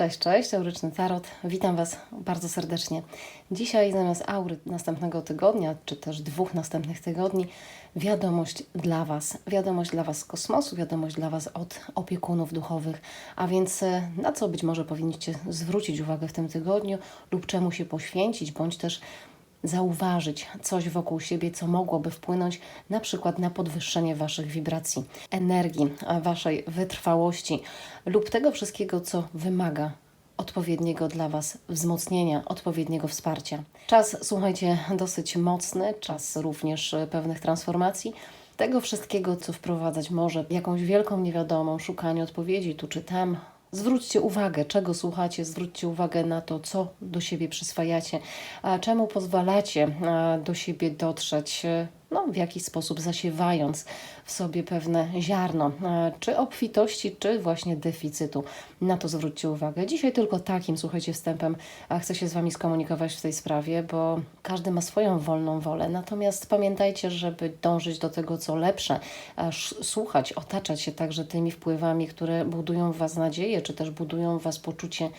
Cześć, cześć, Auryczny Tarot. Witam Was bardzo serdecznie. Dzisiaj zamiast aury następnego tygodnia, czy też dwóch następnych tygodni, wiadomość dla Was. Wiadomość dla Was z kosmosu, wiadomość dla Was od opiekunów duchowych. A więc e, na co być może powinniście zwrócić uwagę w tym tygodniu lub czemu się poświęcić, bądź też zauważyć coś wokół siebie, co mogłoby wpłynąć na przykład na podwyższenie Waszych wibracji, energii, Waszej wytrwałości lub tego wszystkiego, co wymaga odpowiedniego dla Was wzmocnienia, odpowiedniego wsparcia. Czas, słuchajcie, dosyć mocny, czas również e, pewnych transformacji. Tego wszystkiego, co wprowadzać może jakąś wielką niewiadomą, szukanie odpowiedzi tu czy tam, Zwróćcie uwagę, czego słuchacie, zwróćcie uwagę na to, co do siebie przyswajacie, a czemu pozwalacie do siebie dotrzeć, no, w jakiś sposób zasiewając w sobie pewne ziarno, a, czy obfitości, czy właśnie deficytu. Na to zwróćcie uwagę. Dzisiaj tylko takim, słuchajcie, wstępem chcę się z Wami skomunikować w tej sprawie, bo każdy ma swoją wolną wolę. Natomiast pamiętajcie, żeby dążyć do tego, co lepsze, słuchać, otaczać się także tymi wpływami, które budują w Was nadzieję, czy też budują w Was poczucie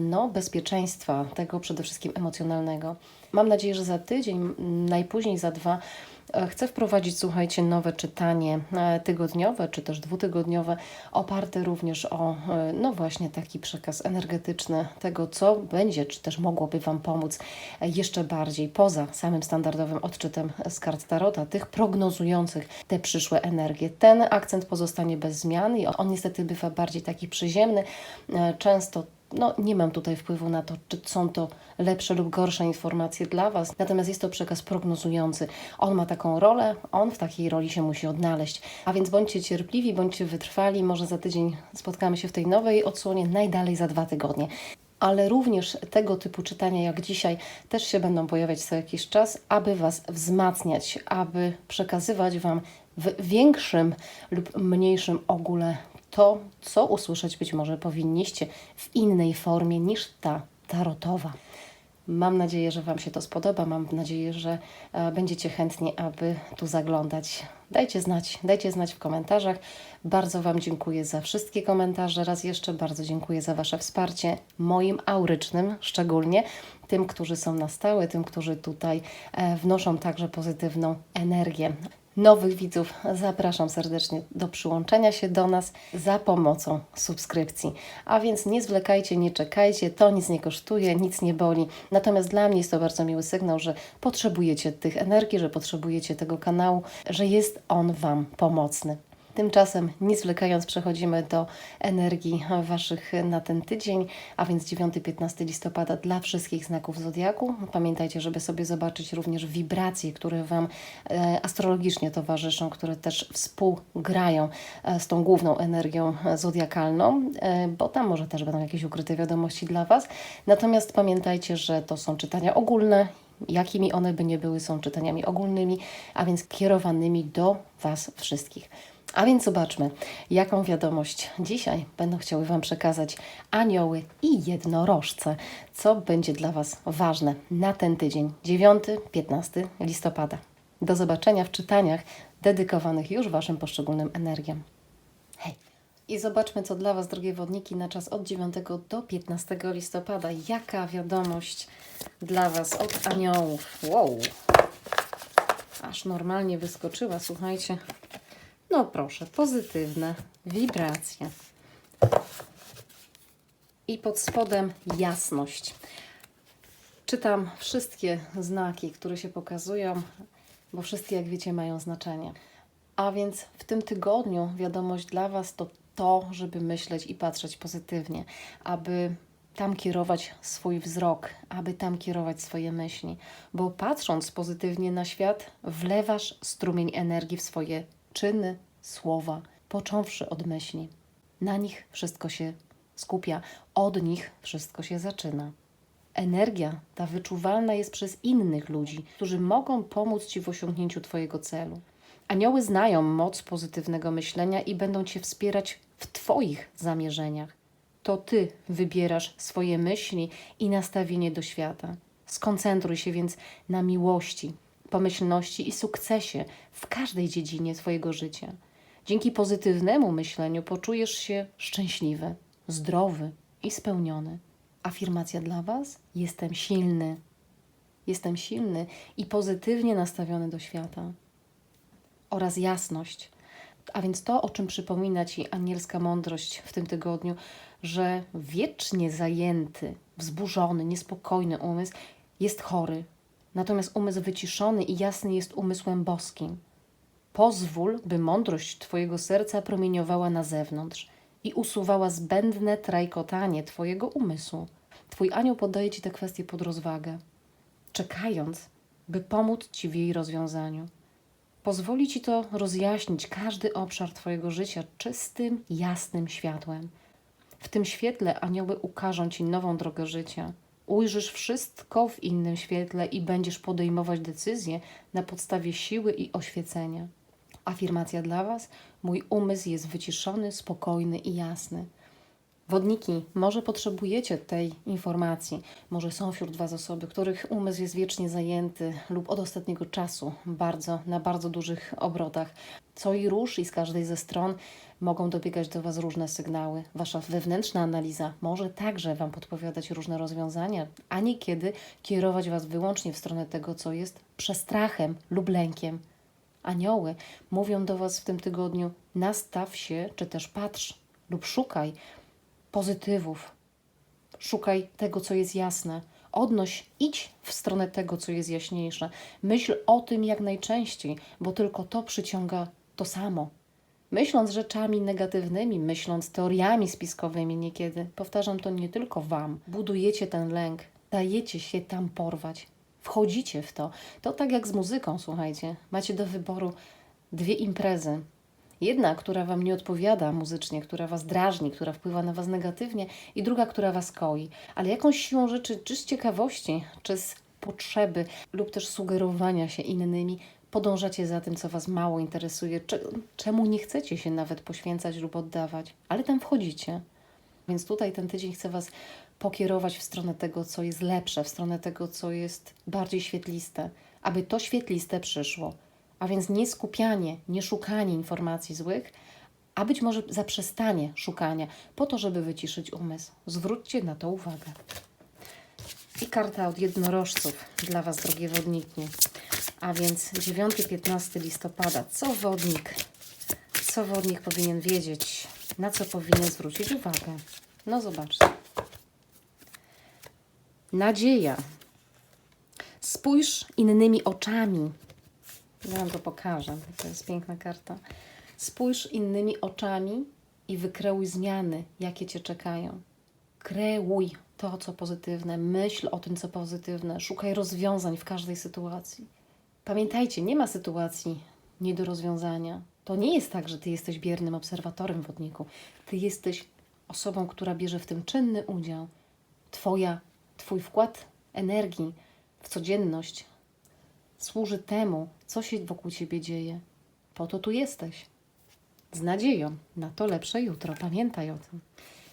no, bezpieczeństwa, tego przede wszystkim emocjonalnego. Mam nadzieję, że za tydzień, najpóźniej za dwa, e, chcę wprowadzić, słuchajcie, nowe czytanie e, tygodniowe, czy też dwutygodniowe, oparte również o, e, no właśnie, taki przekaz energetyczny tego, co będzie, czy też mogłoby Wam pomóc e, jeszcze bardziej poza samym standardowym odczytem z kart Tarota, tych prognozujących te przyszłe energie. Ten akcent pozostanie bez zmian i on niestety bywa bardziej taki przyziemny, często no, nie mam tutaj wpływu na to, czy są to lepsze lub gorsze informacje dla Was, natomiast jest to przekaz prognozujący. On ma taką rolę, on w takiej roli się musi odnaleźć. A więc bądźcie cierpliwi, bądźcie wytrwali, może za tydzień spotkamy się w tej nowej odsłonie, najdalej za dwa tygodnie. Ale również tego typu czytania jak dzisiaj też się będą pojawiać co jakiś czas, aby Was wzmacniać, aby przekazywać Wam w większym lub mniejszym ogóle to, co usłyszeć być może powinniście w innej formie niż ta tarotowa. Mam nadzieję, że Wam się to spodoba. Mam nadzieję, że e, będziecie chętni, aby tu zaglądać. Dajcie znać, dajcie znać w komentarzach. Bardzo Wam dziękuję za wszystkie komentarze. Raz jeszcze bardzo dziękuję za Wasze wsparcie, moim aurycznym szczególnie, tym, którzy są na stałe, tym, którzy tutaj e, wnoszą także pozytywną energię. Nowych widzów zapraszam serdecznie do przyłączenia się do nas za pomocą subskrypcji. A więc nie zwlekajcie, nie czekajcie, to nic nie kosztuje, nic nie boli. Natomiast dla mnie jest to bardzo miły sygnał, że potrzebujecie tych energii, że potrzebujecie tego kanału, że jest on Wam pomocny. Tymczasem, nie zwlekając, przechodzimy do energii Waszych na ten tydzień, a więc 9-15 listopada dla wszystkich znaków Zodiaku. Pamiętajcie, żeby sobie zobaczyć również wibracje, które Wam e, astrologicznie towarzyszą, które też współgrają e, z tą główną energią e, zodiakalną, bo tam może też będą jakieś ukryte wiadomości dla Was. Natomiast pamiętajcie, że to są czytania ogólne, jakimi one by nie były, są czytaniami ogólnymi, a więc kierowanymi do Was wszystkich. A więc zobaczmy, jaką wiadomość dzisiaj będą chciały Wam przekazać anioły i jednorożce, co będzie dla Was ważne na ten tydzień, 9-15 listopada. Do zobaczenia w czytaniach dedykowanych już Waszym poszczególnym energiom. Hej! I zobaczmy, co dla Was, drogie wodniki, na czas od 9 do 15 listopada. Jaka wiadomość dla Was od aniołów? Wow! Aż normalnie wyskoczyła, słuchajcie. No proszę, pozytywne wibracje. I pod spodem jasność. Czytam wszystkie znaki, które się pokazują, bo wszystkie, jak wiecie, mają znaczenie. A więc w tym tygodniu wiadomość dla Was to to, żeby myśleć i patrzeć pozytywnie, aby tam kierować swój wzrok, aby tam kierować swoje myśli, bo patrząc pozytywnie na świat, wlewasz strumień energii w swoje czyny, słowa, począwszy od myśli. Na nich wszystko się skupia, od nich wszystko się zaczyna. Energia ta wyczuwalna jest przez innych ludzi, którzy mogą pomóc Ci w osiągnięciu Twojego celu. Anioły znają moc pozytywnego myślenia i będą Cię wspierać w Twoich zamierzeniach. To Ty wybierasz swoje myśli i nastawienie do świata. Skoncentruj się więc na miłości, pomyślności i sukcesie w każdej dziedzinie Twojego życia. Dzięki pozytywnemu myśleniu poczujesz się szczęśliwy, zdrowy i spełniony. Afirmacja dla Was: jestem silny. Jestem silny i pozytywnie nastawiony do świata. Oraz jasność. A więc to, o czym przypomina Ci anielska mądrość w tym tygodniu, że wiecznie zajęty, wzburzony, niespokojny umysł jest chory. Natomiast umysł wyciszony i jasny jest umysłem boskim. Pozwól, by mądrość Twojego serca promieniowała na zewnątrz i usuwała zbędne trajkotanie Twojego umysłu. Twój anioł podaje Ci te kwestie pod rozwagę, czekając, by pomóc Ci w jej rozwiązaniu. Pozwoli Ci to rozjaśnić każdy obszar Twojego życia czystym, jasnym światłem. W tym świetle anioły ukażą Ci nową drogę życia. Ujrzysz wszystko w innym świetle i będziesz podejmować decyzje na podstawie siły i oświecenia. Afirmacja dla Was: mój umysł jest wyciszony, spokojny i jasny. Wodniki, może potrzebujecie tej informacji. Może są wśród Was osoby, których umysł jest wiecznie zajęty lub od ostatniego czasu bardzo, na bardzo dużych obrotach. Co i rusz i z każdej ze stron mogą dobiegać do Was różne sygnały. Wasza wewnętrzna analiza może także Wam podpowiadać różne rozwiązania, a niekiedy kierować Was wyłącznie w stronę tego, co jest przestrachem lub lękiem. Anioły mówią do Was w tym tygodniu: nastaw się, czy też patrz lub szukaj pozytywów. Szukaj tego, co jest jasne. Odnoś, idź w stronę tego, co jest jaśniejsze. Myśl o tym jak najczęściej, bo tylko to przyciąga to samo. Myśląc rzeczami negatywnymi, myśląc teoriami spiskowymi niekiedy, powtarzam to nie tylko Wam, budujecie ten lęk, dajecie się tam porwać, wchodzicie w to. To tak jak z muzyką, słuchajcie. Macie do wyboru dwie imprezy. Jedna, która Wam nie odpowiada muzycznie, która Was drażni, która wpływa na Was negatywnie, i druga, która Was koi. Ale jakąś siłą rzeczy, czy z ciekawości, czy z potrzeby, lub też sugerowania się innymi, podążacie za tym, co Was mało interesuje, czemu nie chcecie się nawet poświęcać lub oddawać, ale tam wchodzicie. Więc tutaj ten tydzień chcę Was pokierować w stronę tego, co jest lepsze, w stronę tego, co jest bardziej świetliste, aby to świetliste przyszło. A więc nie skupianie, nie szukanie informacji złych, a być może zaprzestanie szukania, po to, żeby wyciszyć umysł. Zwróćcie na to uwagę. I karta od jednorożców dla Was, drogie wodniki. A więc 9-15 listopada. Co wodnik? Co wodnik powinien wiedzieć? Na co powinien zwrócić uwagę? No zobaczcie. Nadzieja. Spójrz innymi oczami. Ja Wam to pokażę. To jest piękna karta. Spójrz innymi oczami i wykreuj zmiany, jakie Cię czekają. Kreuj to, co pozytywne, myśl o tym, co pozytywne, szukaj rozwiązań w każdej sytuacji. Pamiętajcie, nie ma sytuacji nie do rozwiązania. To nie jest tak, że Ty jesteś biernym obserwatorem wodniku. Ty jesteś osobą, która bierze w tym czynny udział. Twoja, Twój wkład energii w codzienność służy temu, co się wokół Ciebie dzieje. Po to tu jesteś. Z nadzieją na to lepsze jutro. Pamiętaj o tym.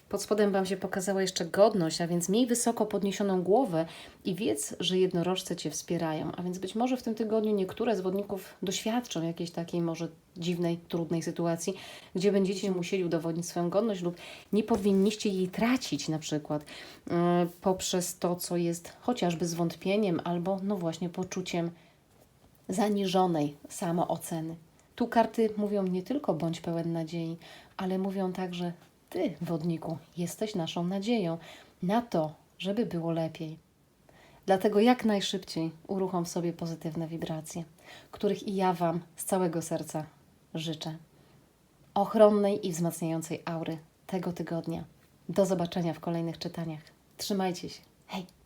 Pod spodem Wam się pokazała jeszcze godność, a więc miej wysoko podniesioną głowę i wiedz, że jednorożce Cię wspierają. A więc być może w tym tygodniu niektóre z wodników doświadczą jakiejś takiej może dziwnej, trudnej sytuacji, gdzie będziecie musieli udowodnić swoją godność lub nie powinniście jej tracić na przykład yy, poprzez to, co jest chociażby zwątpieniem albo no właśnie poczuciem zaniżonej samooceny. Tu karty mówią nie tylko bądź pełen nadziei, ale mówią także ty, wodniku, jesteś naszą nadzieją na to, żeby było lepiej. Dlatego jak najszybciej uruchom sobie pozytywne wibracje, których i ja Wam z całego serca życzę. Ochronnej i wzmacniającej aury tego tygodnia. Do zobaczenia w kolejnych czytaniach. Trzymajcie się. Hej!